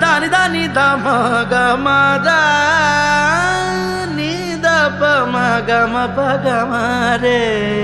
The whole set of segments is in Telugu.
దాని దాని దమ గమ దా ని ద మ గమ ప రే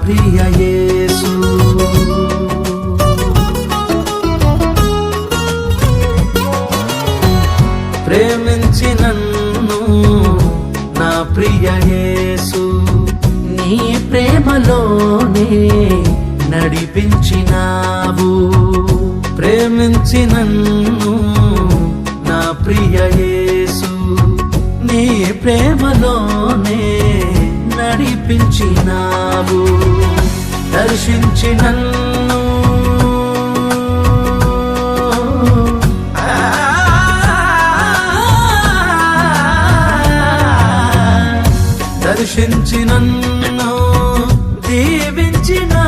నా ప్రియ ప్రేమించి నన్ను నా ప్రియ యేసు. నీ ప్రేమలోనే నడిపించినావు. ప్రేమించి నన్ను నా ప్రియ యేసు. నీ ప్రేమలోనే దర్శించినావు దర్శించి నన్ను. దర్శించి నన్ను దీవించినావు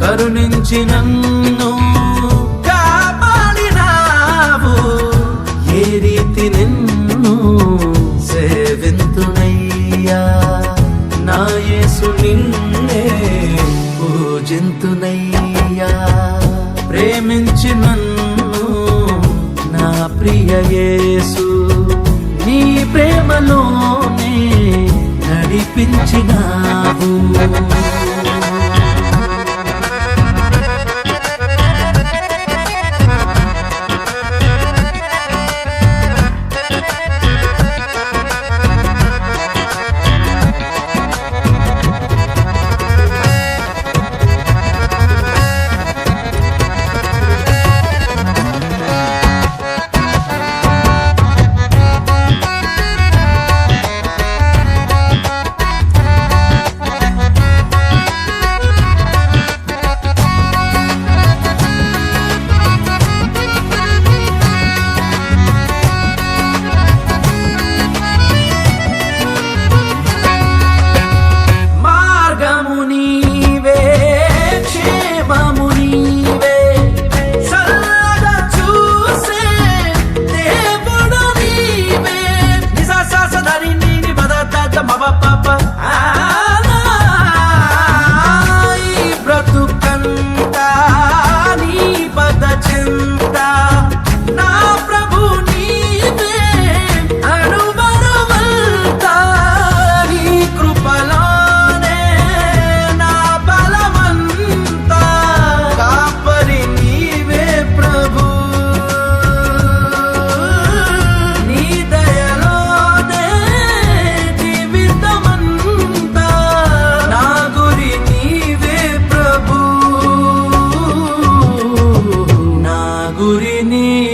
కరుణించి నన్ను. ప్రియయేసు నీ ప్రేమలోనే నడిపించినావు.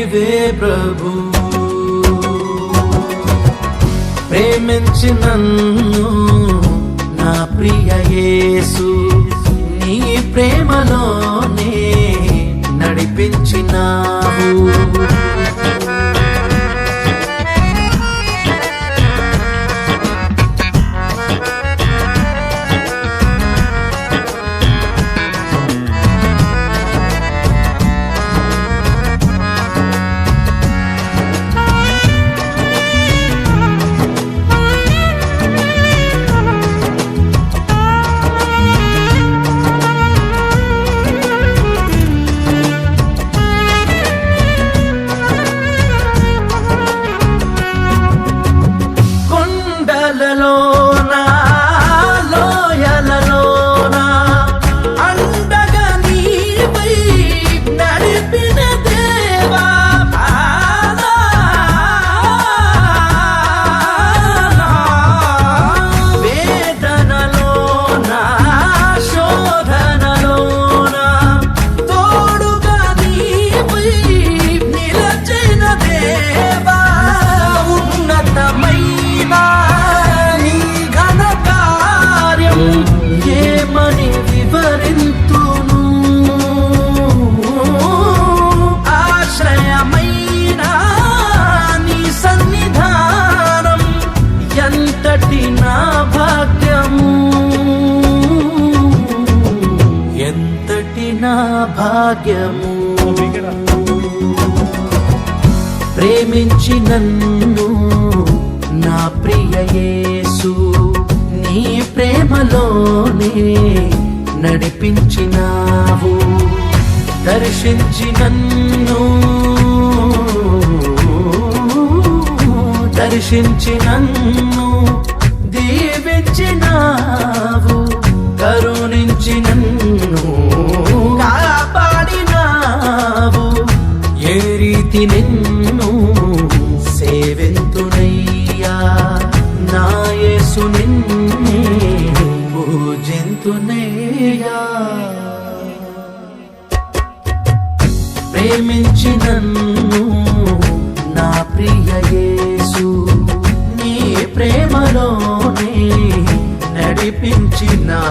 నీవే ప్రభు. ప్రేమించి నన్ను నా ప్రియ యేసు నీ ప్రేమలోనే నడిపించినావు. భాగ్యము. ప్రేమించి నన్ను నా ప్రియ యేసు నీ ప్రేమలోనే నడిపించినావు. దర్శించి నన్ను దర్శించి నన్ను రీతి నిన్ను సేవెంతునయ్యా నాయసు నిన్నే పూజింతునయ్యా ప్రేమించి నన్ను నా ప్రియ యేసు నీ ప్రేమలోనే నడిపించినా.